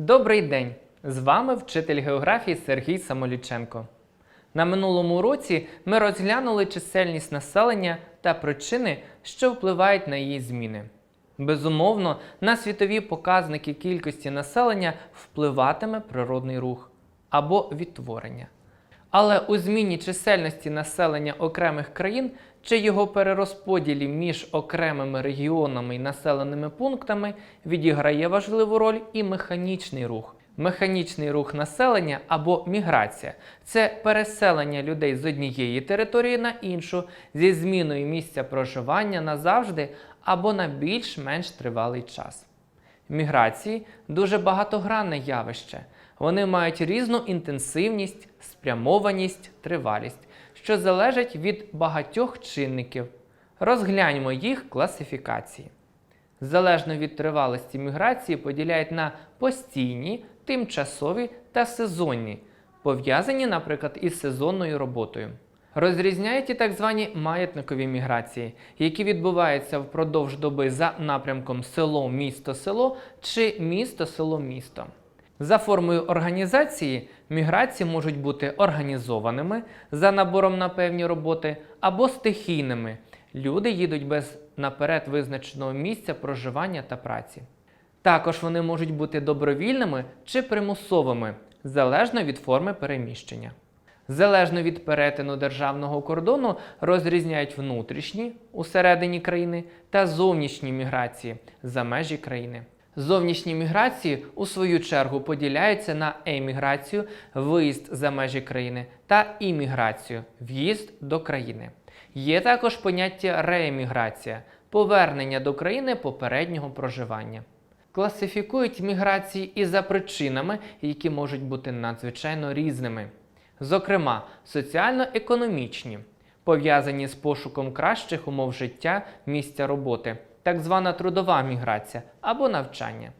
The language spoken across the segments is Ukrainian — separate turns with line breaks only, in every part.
Добрий день! З вами вчитель географії Сергій Самоліченко. На минулому уроці ми розглянули чисельність населення та причини, що впливають на її зміни. Безумовно, на світові показники кількості населення впливатиме природний рух або відтворення. Але у зміні чисельності населення окремих країн чи його перерозподілі між окремими регіонами і населеними пунктами відіграє важливу роль і механічний рух. Механічний рух населення або міграція це переселення людей з однієї території на іншу зі зміною місця проживання назавжди або на більш-менш тривалий час. Міграції дуже багатогранне явище. Вони мають різну інтенсивність, спрямованість, тривалість, що залежать від багатьох чинників. Розгляньмо їх класифікації. Залежно від тривалості міграції поділяють на постійні, тимчасові та сезонні, пов'язані, наприклад, із сезонною роботою. Розрізняють і так звані маятникові міграції, які відбуваються впродовж доби за напрямком село-місто-село чи місто-село-місто. За формою організації міграції можуть бути організованими за набором на певні роботи або стихійними. Люди їдуть без наперед визначеного місця проживання та праці. Також вони можуть бути добровільними чи примусовими, залежно від форми переміщення. Залежно від перетину державного кордону розрізняють внутрішні усередині країни та зовнішні міграції за межі країни. Зовнішні міграції, у свою чергу, поділяються на еміграцію, виїзд за межі країни та імміграцію, в'їзд до країни. Є також поняття рееміграція повернення до країни попереднього проживання. Класифікують міграції і за причинами, які можуть бути надзвичайно різними. Зокрема, соціально-економічні, пов'язані з пошуком кращих умов життя, місця роботи, так звана трудова міграція або навчання,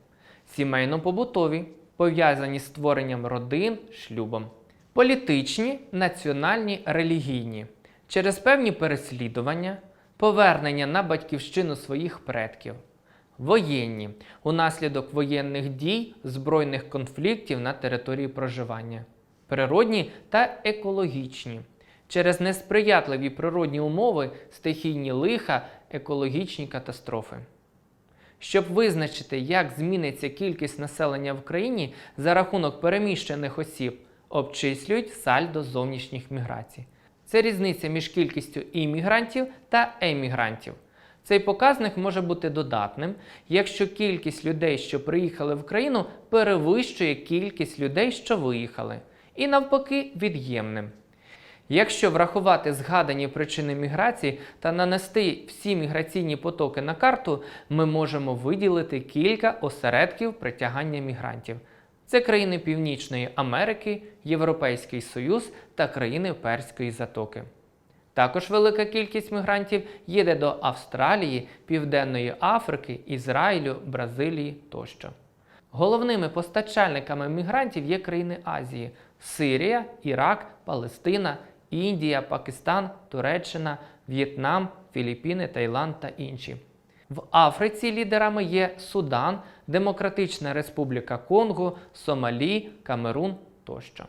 сімейно-побутові, пов'язані з створенням родин, шлюбом, політичні, національні, релігійні, через певні переслідування, повернення на батьківщину своїх предків, воєнні, унаслідок воєнних дій, збройних конфліктів на території проживання, природні та екологічні. Через несприятливі природні умови, стихійні лиха, екологічні катастрофи. Щоб визначити, як зміниться кількість населення в країні за рахунок переміщених осіб, обчислюють сальдо зовнішніх міграцій. Це різниця між кількістю іммігрантів та емігрантів. Цей показник може бути додатним, якщо кількість людей, що приїхали в країну, перевищує кількість людей, що виїхали, і навпаки від'ємним. Якщо врахувати згадані причини міграції та нанести всі міграційні потоки на карту, ми можемо виділити кілька осередків притягання мігрантів. Це країни Північної Америки, Європейський Союз та країни Перської затоки. Також велика кількість мігрантів їде до Австралії, Південної Африки, Ізраїлю, Бразилії тощо. Головними постачальниками мігрантів є країни Азії: Сирія, Ірак, Палестина, Індія, Пакистан, Туреччина, В'єтнам, Філіппіни, Таїланд та інші. В Африці лідерами є Судан, Демократична Республіка Конго, Сомалі, Камерун тощо.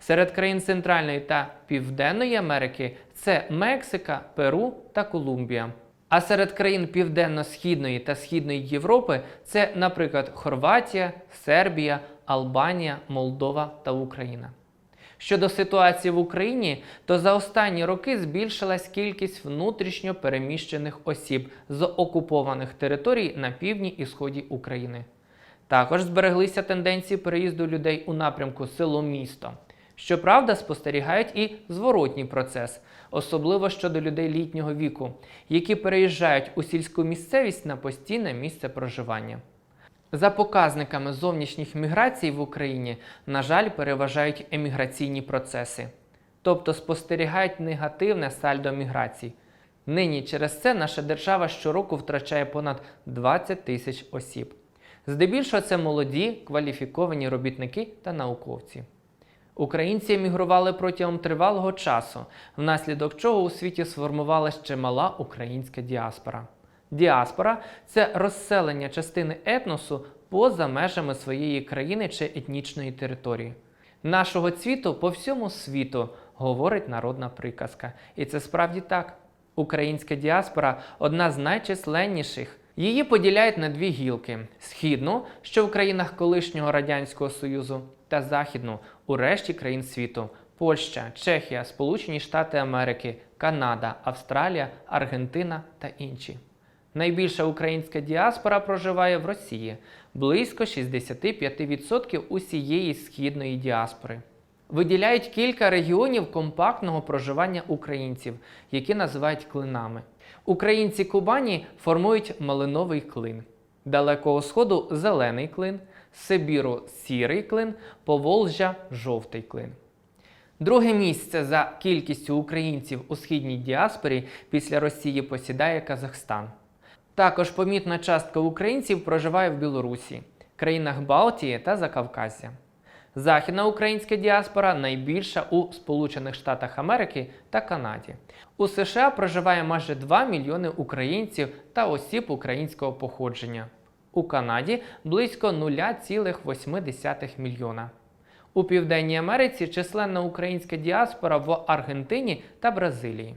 Серед країн Центральної та Південної Америки це Мексика, Перу та Колумбія. А серед країн Південно-Східної та Східної Європи це, наприклад, Хорватія, Сербія, Албанія, Молдова та Україна. Щодо ситуації в Україні, то за останні роки збільшилась кількість внутрішньо переміщених осіб з окупованих територій на півдні і сході України. Також збереглися тенденції переїзду людей у напрямку село-місто. Щоправда, спостерігають і зворотній процес, особливо щодо людей літнього віку, які переїжджають у сільську місцевість на постійне місце проживання. За показниками зовнішніх міграцій в Україні, на жаль, переважають еміграційні процеси, тобто спостерігають негативне сальдо міграцій. Нині через це наша держава щороку втрачає понад 20 тисяч осіб. Здебільшого це молоді, кваліфіковані робітники та науковці. Українці емігрували протягом тривалого часу, внаслідок чого у світі сформувалася чимала українська діаспора. Діаспора це розселення частини етносу поза межами своєї країни чи етнічної території. Нашого цвіту по всьому світу, говорить народна приказка. І це справді так. Українська діаспора одна з найчисленніших. Її поділяють на дві гілки: східну, що в країнах колишнього Радянського Союзу, та західну у решті країн світу: Польща, Чехія, Сполучені Штати Америки, Канада, Австралія, Аргентина та інші. Найбільша українська діаспора проживає в Росії близько 65% усієї східної діаспори. Виділяють кілька регіонів компактного проживання українців, які називають клинами. Українці Кубані формують малиновий клин, Далекого Сходу зелений клин, Сибіру сірий клин, Поволжя жовтий клин. Друге місце за кількістю українців у східній діаспорі після Росії посідає Казахстан. Також помітна частка українців проживає в Білорусі, країнах Балтії та Закавказя. Західна українська діаспора найбільша у Сполучених Штатах Америки та Канаді. У США проживає майже 2 мільйони українців та осіб українського походження. У Канаді близько 0,8 мільйона. У Південній Америці численна українська діаспора в Аргентині та Бразилії.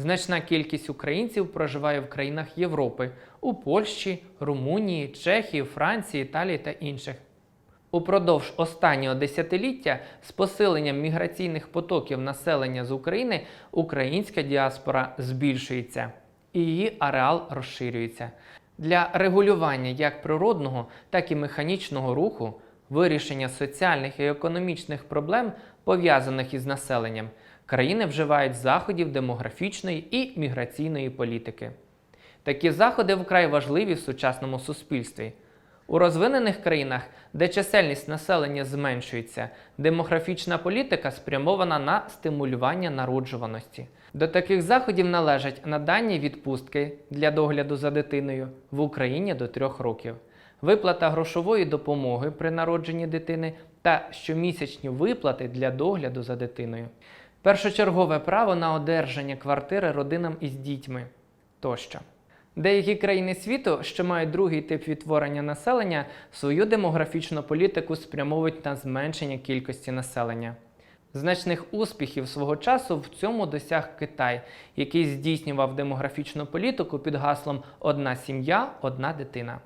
Значна кількість українців проживає в країнах Європи у Польщі, Румунії, Чехії, Франції, Італії та інших. Упродовж останнього десятиліття з посиленням міграційних потоків населення з України українська діаспора збільшується і її ареал розширюється. Для регулювання як природного, так і механічного руху, вирішення соціальних і економічних проблем, пов'язаних із населенням, країни вживають заходів демографічної і міграційної політики. Такі заходи вкрай важливі в сучасному суспільстві. У розвинених країнах, де чисельність населення зменшується, демографічна політика спрямована на стимулювання народжуваності. До таких заходів належать надання відпустки для догляду за дитиною в Україні до трьох років, виплата грошової допомоги при народженні дитини та щомісячні виплати для догляду за дитиною, першочергове право на одержання квартири родинам із дітьми тощо. Деякі країни світу, що мають другий тип відтворення населення, свою демографічну політику спрямовують на зменшення кількості населення. Значних успіхів свого часу в цьому досяг Китай, який здійснював демографічну політику під гаслом Одна сім'я, одна дитина.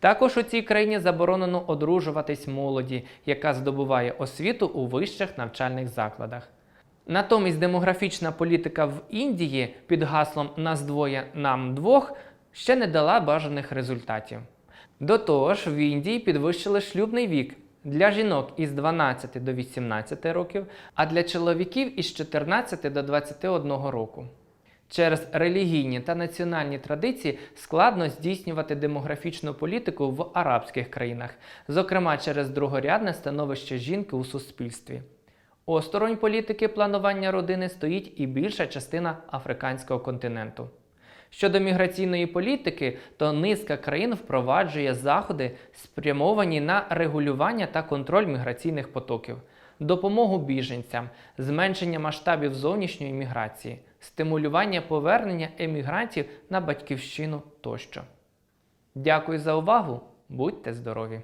Також у цій країні заборонено одружуватись молоді, яка здобуває освіту у вищих навчальних закладах. Натомість демографічна політика в Індії під гаслом Нас двоє, нам двох ще не дала бажаних результатів. До того ж, в Індії підвищили шлюбний вік для жінок із 12 до 18 років, а для чоловіків із 14 до 21 року. Через релігійні та національні традиції складно здійснювати демографічну політику в арабських країнах, зокрема через другорядне становище жінки у суспільстві. Осторонь політики планування родини стоїть і більша частина африканського континенту. Щодо міграційної політики, то низка країн впроваджує заходи, спрямовані на регулювання та контроль міграційних потоків, допомогу біженцям, зменшення масштабів зовнішньої міграції, стимулювання повернення емігрантів на батьківщину тощо. Дякую за увагу! Будьте здорові!